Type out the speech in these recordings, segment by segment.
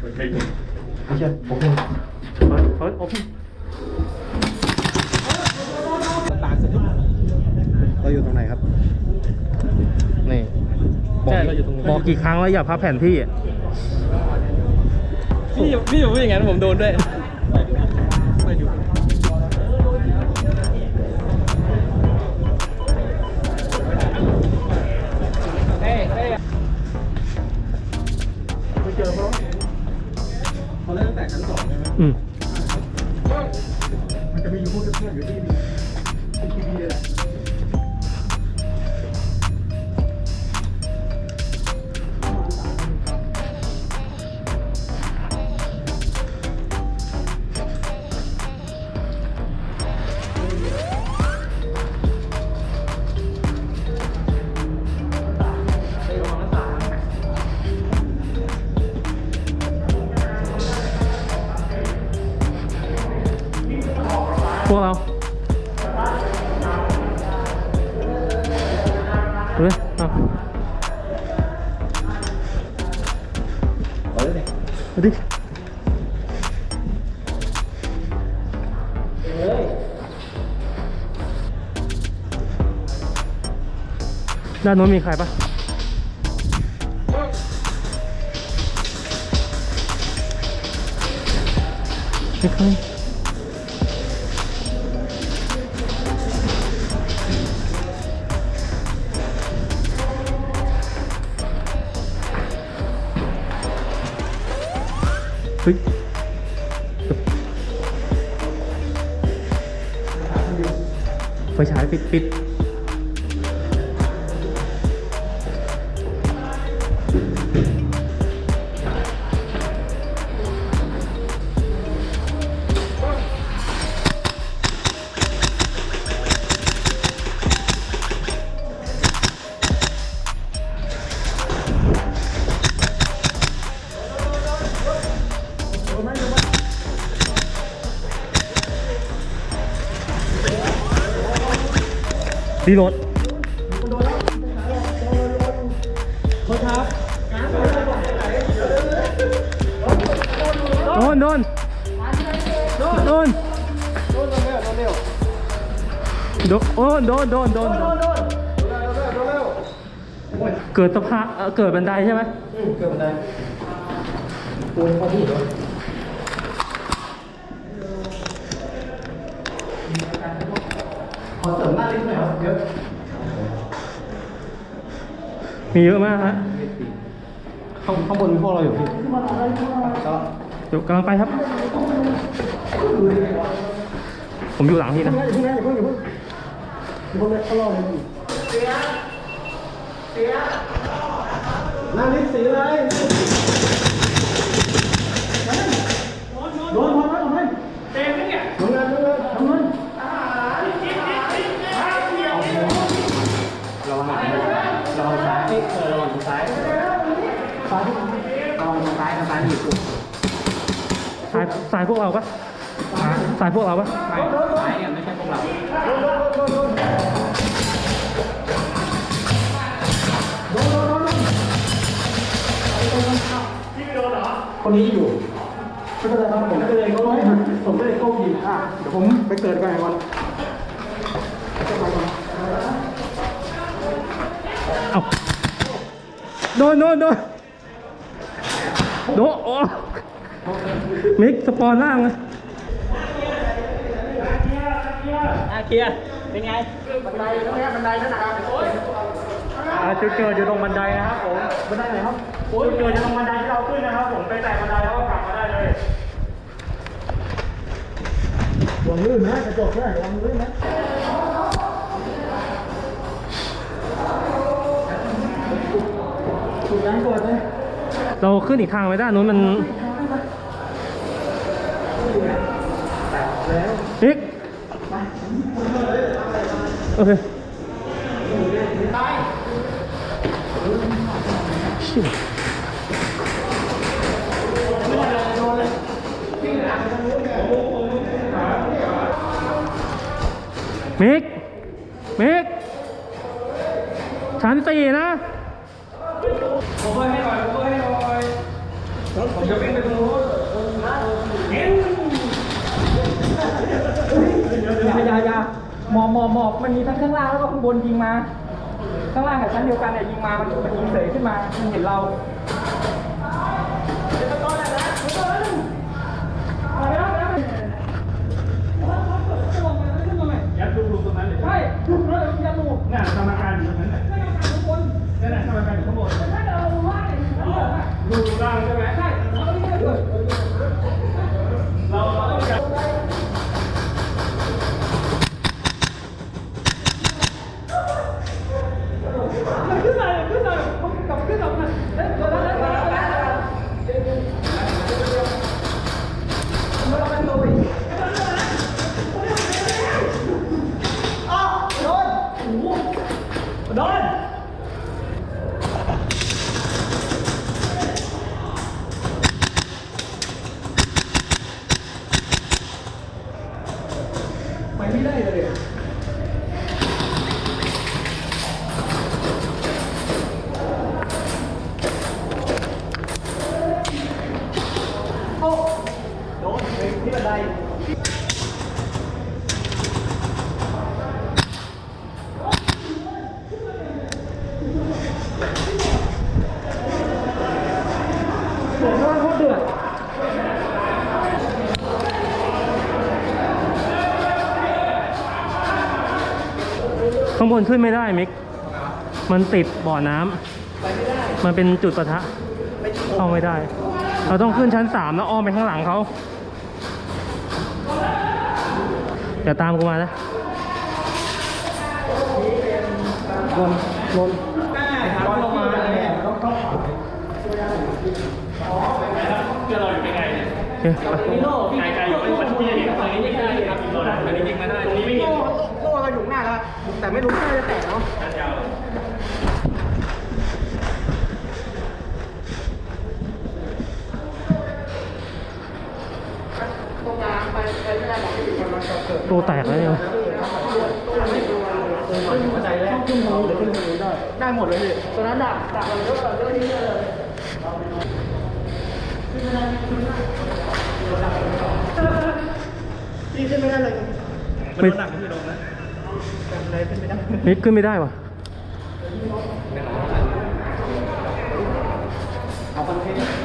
ไม่ใช่โอเคเฮ้ยเฮ้ยโอเคเราอยู่ตรงไหนครับ นี่บอกใช่เราอยู่ตรงนี้ บอกกี่ครั้งแล้วอย่าพับแผ่นพี่อะ พี่พี่อย่าพูดอย่างนั้นผมโดนด้วย เขาเล่นตั้งแต่ชั้นสองใช่ไหมอืมมันจะมีอยู่พวกเพื่อนๆอยู่ที่นี่ที่นี่แหละ พวกเราเฮ้ยเอาเอาเลยเอาดิด้านโน้นมีใครปะไม่เคย ฮ้ยไฟฉายปิดปิด ดีรถโดนโดนโดนโดนโอ้โดนโดนโดนเกิดสะพานเอ่อเกิดบันไดใช่ไหมเกิดบันไดปูนเขาพูดเหร อขอเสริมหน้าลิฟต์หน่อยครับเยอะมีเยอะมากฮะข้างข้างบนมีพวกเราอยู่พี่ก็เดี๋ยวกำลังไปครับ ผมอยู่หลังพี่นะอย่าเพิ่งนะอย่าเพิ่งอย่าเพิ่งอย่าเพิ่งเลยเขารอเลยพี่เสียเสียหน้าลิฟต์สีอะไร สายสายพวกเราปะสายพวกเราปะไม่ซ้ายเนี่ยไม่ใช่พวกเราคนนี้อยู่ไม่เป็นไรครับผมก็เลยก็ร้อยผมก็เลยโก้ยิงอะเดี๋ยวผมไปเกิดก่อนก่อนเอาโดนโดนโดนโดนโอ้ มิกสปอนล่างเลยอะเคลียร์เป็นไง บันไดตรงนี้บันไดนั่นนะครับอ่าจุดเกิดอยู่ตรงบันไดนะครับผมบันไดไหนครับจุดเกิดอยู่ตรงบันไดที่เราขึ้นนะครับ ผมไปแตะบันไดแล้วก็กลับมาได้เลยวางลื่นนะกระจกด้วยวางลื่นนะถูกล้างก่อนเลยเราขึ้นอีกทางไปด้านนู้นมัน แล้ว มิก โอเคชิมิกมิกชั้นสี่นะผมเพื่อให้หน่อยผมเพื่อให้หน่อยผมจะวิ่งไปตรงนู้นเห็นอย่าอย่าอย่า หมอบหมอบหมอบมันมีทั้งข้างล่างแล้วก็ข้างบนยิงมา ข้างล่างกับชั้นเดียวกันเนี่ยยิงมา มันมันยิงเสยขึ้นมา มันเห็นเรายัดลูกๆตรงนั้นเลยใช่ลูกเลยยันลูกน่ะกรรมการอยู่ตรงนั้นแหละข้างบนนั่นแหละกรรมการอยู่ข้างบนถ้าเราว่าเนี่ยเราอะลูกล่างใช่ไหมใช่เราไม่ได้เลย เราเราต้องจับ มันขึ้นมาขึ้นมามันกลับขึ้นกลับมาเฮ้ยตัวนั้นตัวนั้นตัวนั้นโดน ไปไม่ได้เลย เดือดมากโคตรเดือด ข้างบนขึ้นไม่ได้มิก มันติดบ่อน้ำมันเป็นจุดปะทะเข้าไม่ได้ เราต้องขึ้นชั้นสามแล้วอ้อมไปข้างหลังเขาเดี๋ยวตามกูมานะลนลนร้อนลงมาเนี่ยต้องต้องโอเคไปไกลไกลอยู่มันพูดอย่างนี้ฝั่งนี้ยิงได้ครับโดนอันนี้ยิงมาได้ตรงนี้ไม่ยิง โล่เราอยู่หน้าแล้ว แต่ไม่รู้น่าจะแตกเนาะนัดยาวตัวแตกแล้วเนี่ยขึ้นใจแล้วขึ้นทางหรือขึ้นทางนี้ได้ได้หมดเลยพี่ตอนนั้นดักดักเราเยอะเยอะที่เลยพี่ขึ้นไม่ได้เลยมันโดนหนักที่ลงนะ เลยขึ้นไม่ได้มิกขึ้นไม่ได้วะเอาคอนเทนต์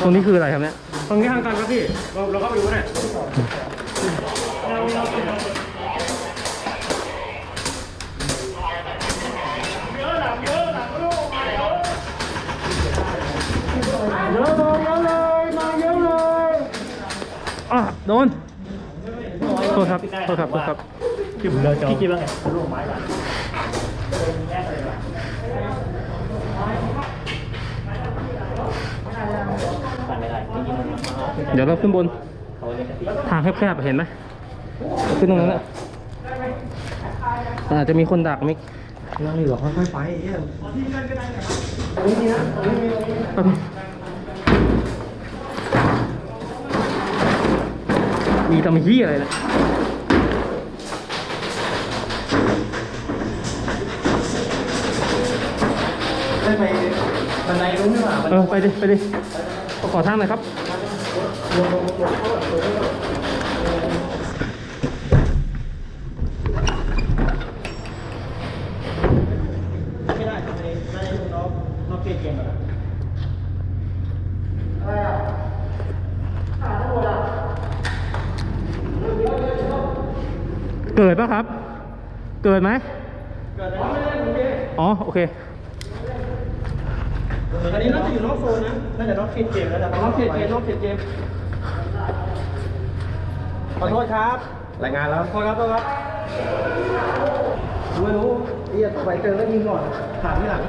ตรงนี้คืออะไรครับเนี่ย ตรงนี้ห่างกันครับพี่ เราเราเข้าไปดูก็ได้เยอะเลยเยอะเลยมาเยอะเลย อะ โดนโท ษครับโทษครับโทษครับพี่ผมเดินจอพี่คิดว่าไงลูกไม้กันเดี๋ยวเราขึ้นบน ทางแคบๆเห็นไหมขึ้นตรงนั้นแหละอาจจะมีคนดักมิกยังเหลือค่อยๆไปเอี้ย มีทำขี้อะไรนะได้ไปบันไดรู้ไหมว่าเออไปดิ ไปดิขอทางหน่อยครับ ไม่ได้ในในเราเราเปลี่ยนเกมแบบ อะไรอะขาทั้งหมดอะ เกิดปะครับ เกิดไหมเกิดอะไรไม่ได้ผมเองอ๋อ โอเค อันนี้น่าจะอยู่นอกโซนนะ น่าจะนอกเขตเกมแล้วแต่นอกเขตเกมนอกเขตเกมขอโทษครับ รายงานแล้ว ขอครับขอครับไม่รู้เอียต่อไปเจอแล้วยิงก่อนถามที่หลัง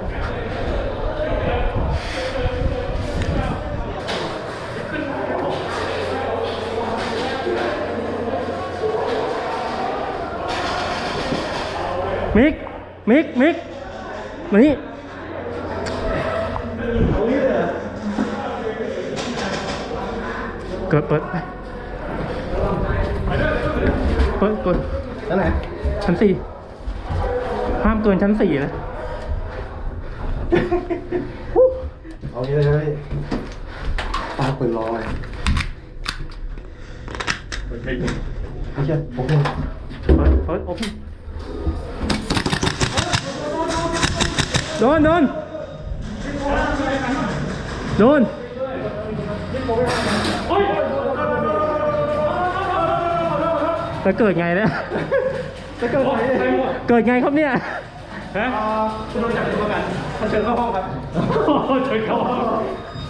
มิก มิก มิก มานี่เกิดเปิดไปเปิดเปิดแล้วไหนชั้นสี่ห้ามเกินชั้นสี่นะเอางี้เลยนะพี่ตาเปิดรอเลยไม่ใช่ผมเองเปิดเปิดโอเค โดนโดนโดนจะเกิดไงเนี่ยจะเกิดอะไรเนี่ยเกิดไงครับเนี่ยฮะคุณโดนจับตัวประกันเขาเชิญเข้าห้องครับโอ้ยเฉยเขา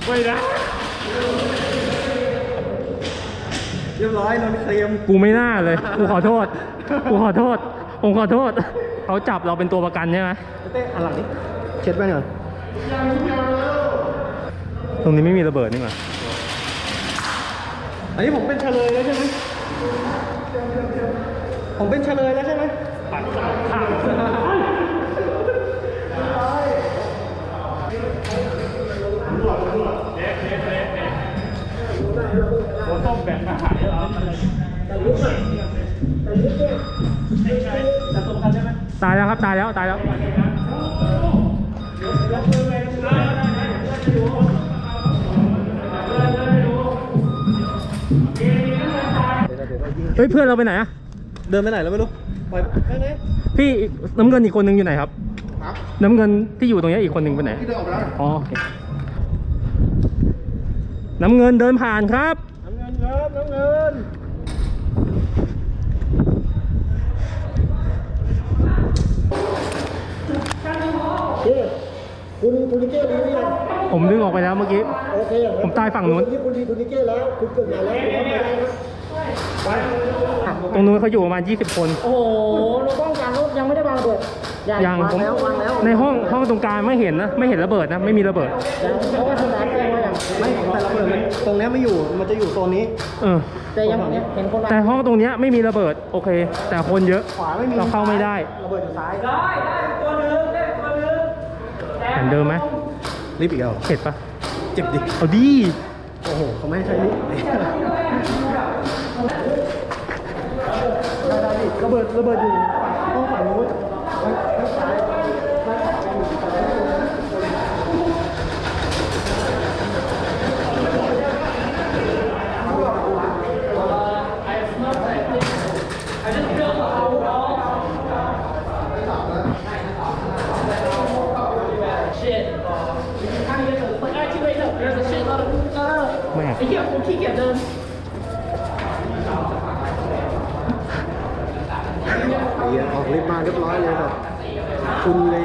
ไม่นะเรียบร้อยโดนเคลมกูไม่น่าเลย กูขอโทษ กูขอโทษ ผมขอโทษ เขาจับเราเป็นตัวประกันใช่ไหมเต้อันหลังนี้ เช็ดไปหน่อยตรงนี้ไม่มีระเบิดนี่หว่าอันนี้ผมเป็นเฉลยแล้วใช่ไหมผมเป็นเฉลยแล้วใช่ไหมปัดสองข้างโดนต้มแบบมาหายแล้วตายแล้วครับ ตายแล้ว ตายแล้ว ฮ้ยเพื่อนเราไปไหนอะเดินไปไหนแล้วไม่รู้ปล่อยไปไหนพี่น้ำเงินอีกคนนึงอยู่ไหนครับ ครับน้ำเงินที่อยู่ตรงเนี้ยอีกคนนึงไปไหนที่เดินออกไปแล้วอ๋อโอเคน้ำเงินเดินผ่านครับ น้ำเงินครับน้ำเงินพี่คุณคุณนิเก้รู้หรือยังผมดึงออกไปแล้วเมื่อกี้ โอเคอย่างนั้นผมตายฝั่งนู้นคุณดีคุณนิเก้แล้ว คุณเกิดมาแล้วคุณเข้าไปได้นะไป ตรงนู้นเขาอยู่ประมาณ 20 คน โอ้โหเราป้องกันเขายังไม่ได้วางระเบิดยังวางผมแล้ววางแล้วในห้องห้องตรงกลางไม่เห็นนะ ไม่เห็นระเบิดนะ ไม่มีระเบิด ยังเพราะว่าทางร้านแจ้งไว้ยังไม่แต่ระเบิดมันตรงเนี้ยไม่อยู่มันจะอยู่โซนนี้ เออ แต่ยังเห็นคนวางแต่ห้องตรงเนี้ยไม่มีระเบิด โอเค แต่คนเยอะ ขวาไม่มีเราเข้าไม่ได้ ระเบิดอยู่ซ้ายได้ได้ตัวนึงได้ตัวนึงเหมือนเดิมไหมรีบอีกแล้วเข็ดปะเจ็บดิ เอาดี โอ้โหเขาไม่ให้ใช้ลิฟต์ได้ได้ดิระเบิดระเบิดอยู่ห้องฝั่งนู้นทางทางซ้ายซ้าย แม่ง ไอ้เหี้ยผมขี้เกียจเดิน เหี้ยออกลิฟต์มา เรียบร้อยเลยแบบคุณเลย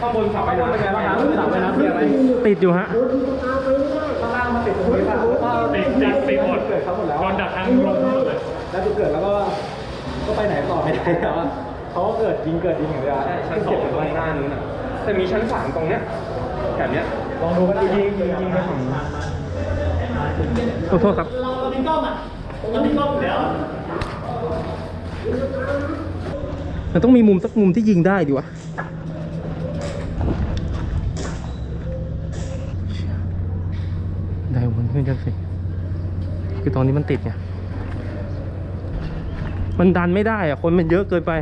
ข้างบนเสาไฟน้ำเป็นไงบ้างครับเสาไฟน้ำมี อะไรติดอยู่ฮะติดจัดติดหมดโดนดักทางลงหมดเลยแล้วจุดเกิดแล้วก็ก็ไปไหนต่อไม่ได้แล้วอะเขาก็เกิดยิงเกิดยิงอย่างเดียวใช่ชั้นสองตรงหน้านู้นอะแต่มีชั้นสามตรงเนี้ยแบบเนี้ยลองดูกันยิงยิงยิงไปฝั่งขอโทษครับมันต้องมีมุมสักมุมที่ยิงได้ดีวะ ขึ้นจังสิ คือตอนนี้มันติดไง มันดันไม่ได้อะคนมันเยอะเกินไป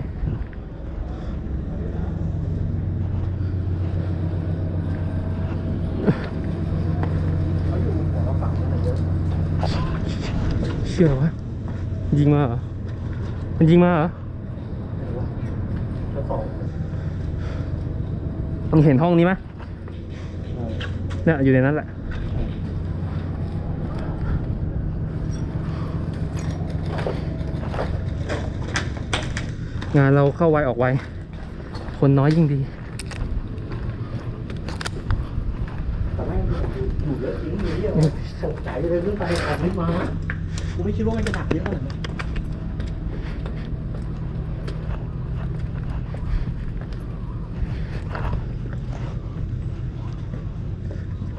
เชื่อวะยิงมาเหรอ มันยิงมาเหรอมึงเห็นห้องนี้ไหมเนี่ยอยู่ในนั้นแหละ งานเราเข้าไวออกไว คนน้อยยิ่งดี แต่แม่อยู่เยอะจริงอยู่ยตกใจเลยเรื่องไปขับไม่มากูไม่คิดว่ามันจะหนักเยอะขนาดนี้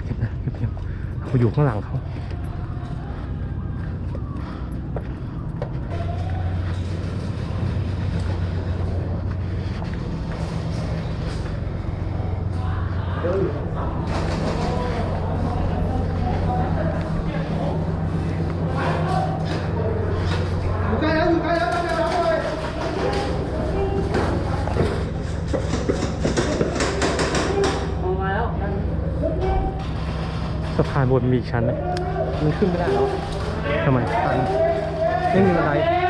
เก็บนะเก็บเก็บเขาอยู่ข้างหลังเขา อยู่ใกล้แล้วอยู่ใกล้แล้วใกล้แล้วเลย สะพานบนมีอีกชั้นไหมมันขึ้นไม่ได้หรอทำไมตันไม่มีอะไร